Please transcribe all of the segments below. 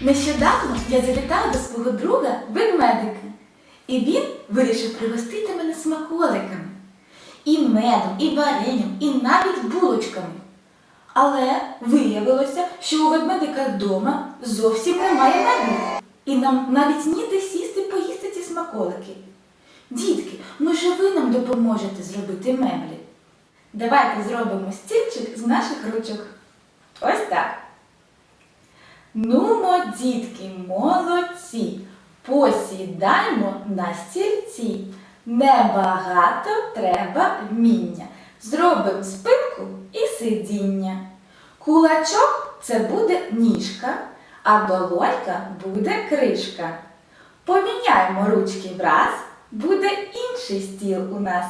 Нещодавно я завітала до свого друга ведмедика, і він вирішив пригостити мене смаколиками. І медом, і варенням, і навіть булочками. Але виявилося, що у ведмедика вдома зовсім немає меблів. І нам навіть ніде сісти поїсти ці смаколики. Дітки, може ви нам допоможете зробити меблі? Давайте зробимо стільчик з наших ручок. Ось так. Нумо, дітки, молодці, посідаймо на стільці. Небагато треба вміння. Зробимо спинку і сидіння. Кулачок це буде ніжка, а долонька буде кришка. Поміняємо ручки враз, буде інший стіл у нас.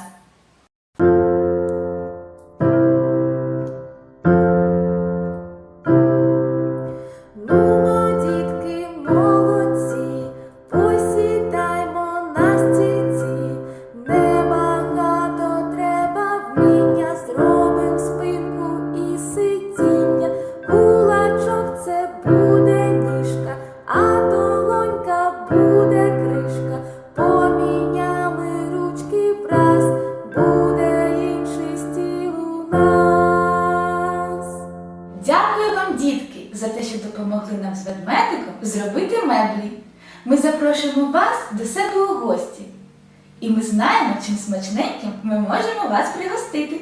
За те, що допомогли нам з ведмедиком зробити меблі. Ми запрошуємо вас до себе у гості. І ми знаємо, чим смачненьким ми можемо вас пригостити.